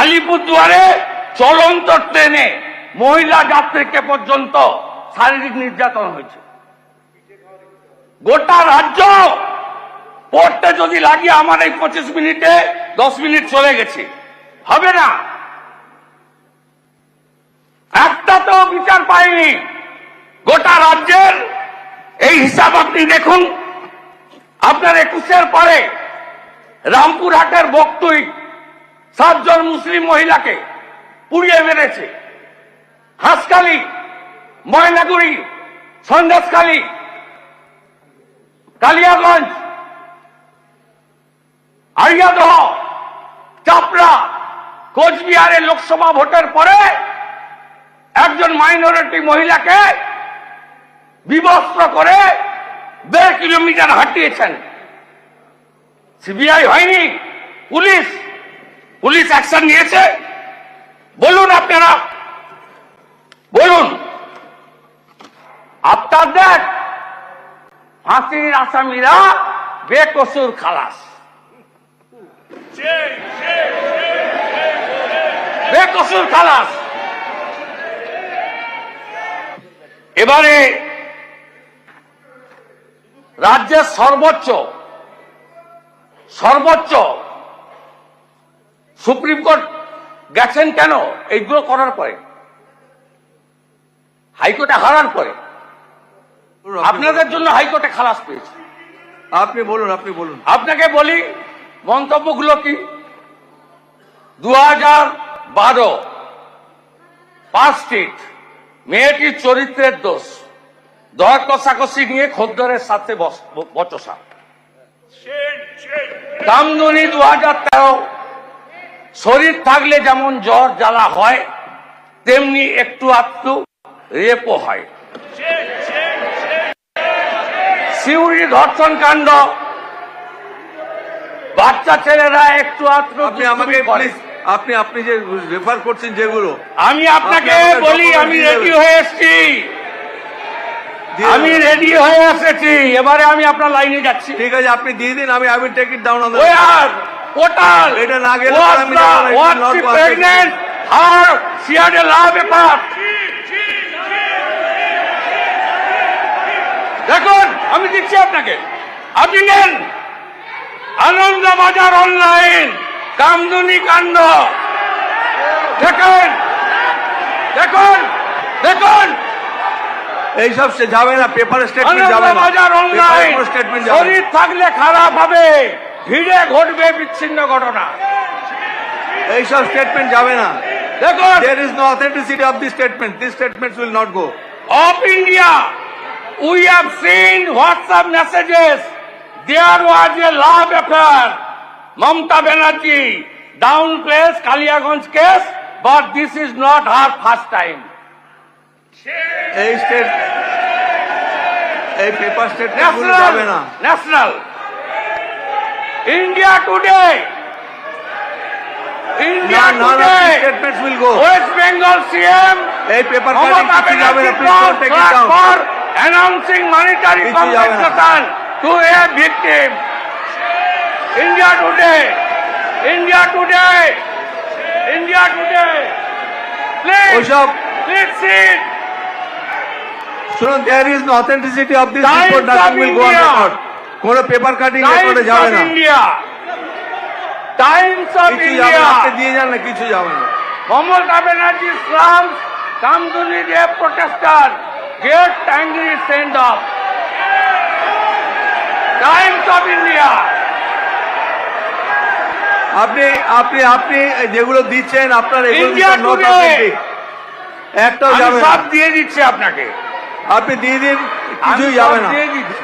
আলিপুরদুয়ারে চলন্ত ট্রেনে মহিলা যাত্রীকে পর্যন্ত শারীরিক নির্যাতন হয়েছে গোটা রাজ্য পড়তে যদি লাগে আমার এই পঁচিশ মিনিটে দশ মিনিট চলে গেছে হবে না একটা তো বিচার পাইনি গোটা রাজ্যের এই হিসাব আপনি দেখুন আপনার একুশের পরে রামপুরহাটের বক্তব্য সাতজন মুসলিম মহিলাকে পুড়িয়ে মেরেছে হাসকালি ময়নাগুড়ি সন্দেশখালী কালিয়াগঞ্জ আরিয়াদহ চাপড়া কোচবিহারে লোকসভা ভোটের পরে একজন মাইনরিটি মহিলাকে বিবস্ত্র করে দেড় কিলোমিটার হাঁটিয়েছেন সিবিআই হয়নি পুলিশ পুলিশ অ্যাকশন নিয়েছে বলুন আপনারা বলুন আপনাদের ফাঁসির আসামিরা বেকসুর খালাস বেকসুর খালাস এবারে রাজ্যের সর্বোচ্চ সর্বোচ্চ সুপ্রিম কোর্ট গেছেন কেন এইগুলো করার পরে হাইকোর্টে হারার পরে আপনাদের জন্য হাইকোর্টে খালাস পেয়েছে আপনি বলুন আপনি বলুন আপনাকে বলি মন্তব্যগুলো কি দু হাজার বারো পাঁচটিট মেয়েটির চরিত্রের দোষ দর কষাকষি নিয়ে খদ্দরের সাথে বচসা কামদুনি দু হাজার তেরো শরীর থাকলে যেমন জ্বর জ্বালা হয় তেমনি একটু আধটু রেপো হয় ধর্ষণ কাণ্ড বাচ্চা ছেলেরা একটু আধটু আমাকে আপনি আপনি যে রেফার করছেন যেগুলো আমি আপনাকে বলি আমি রেডি হয়ে এসছি আমি রেডি হয়ে এসেছি এবারে আমি আপনার লাইনে যাচ্ছি ঠিক আছে আপনি দিয়ে দিন আমি আমি টেক ইট ডাউন অন কোটাল প্রেগনেন্ট হার সিয়াডে লাভ এ পাঠ দেখুন আমি দিচ্ছি আপনাকে আপনি নেন আনন্দ বাজার অনলাইন কামদুনি কাণ্ড দেখুন দেখুন দেখুন এইসব যাবে না পেপার স্টেটমেন্ট যাবে না বাজার অনলাইন শরীর থাকলে খারাপ হবে ভিড়ে ঘটবে বিচ্ছিন্ন ঘটনা এইসব স্টেটমেন্ট যাবে না দেখো there is no authenticity of the statement this statement will not go of India we have seen WhatsApp messages there was a love affair Mamata Banerjee down place Kaliaganj case but this is not her first time এই state এই paper state national national India today. India today. Statements will go. West Bengal CM. Mamata Banerjee calls for announcing monetary compensation to a victim. India today. India today. India today. Please sit. So there is no authenticity of this report. Nothing will go on record. কোন paper cutting যাবে না India Times of India দিয়ে যান না কিছু যাবে না Mamata Banerjee slam Kamduni day protester get angry send of Times of India আপনি আপনি আপনি যেগুলো দিচ্ছেন আপনার একটা সব দিয়ে দিচ্ছে আপনাকে আপনি দিয়ে দিন কিছুই যাবে না দিয়ে দিচ্ছি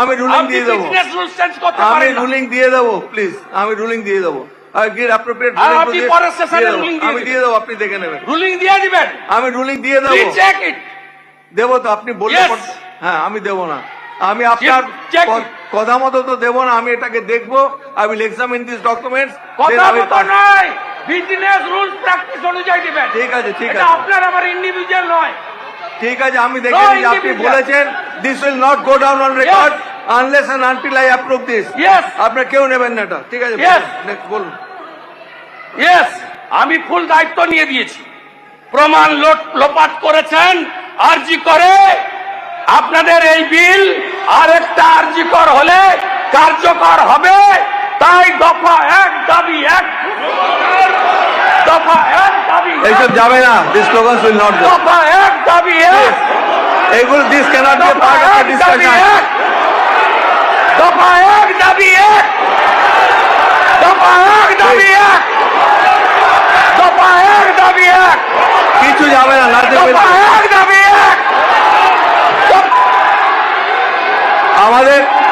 আমি রুলিং দিয়ে দেবো আমি রুলিং দিয়ে দেবো প্লিজ আমি রুলিং দিয়ে দেবো আমি রুলিং দিয়ে দেবো দেবো তো আপনি বলে হ্যাঁ আমি দেব না আমি আপনার কথা মতো তো দেবো না আমি এটাকে দেখবো আমি উইল এক্সামিন দিস ডকুমেন্টস ঠিক আছে ঠিক আছে আপনার আমার ইন্ডিভিজুয়াল নয় ঠিক আছে আমি দেখে আপনি বলেছেন this will not go down on record unless and until I approve this আপনি কেউ নেবেন না এটা ঠিক আছে বলুন ইয়েস আমি ফুল দায়িত্ব নিয়ে দিয়েছি প্রমাণ লোপাট করেছেন আরজি করে আপনাদের এই বিল একটা আরজি কর হলে কার্যকর হবে তাই দফা এক দাবি এক দফা এক দাবি এইসব যাবে না দিস স্লোগান উইল নট দফা এক দাবি এক এইগুলো this cannot be part of discussion দফা এক দাবি এক দফা এক দাবি এক দফা এক দাবি এক কিছু যাবে না দফা এক দাবি এক আমাদের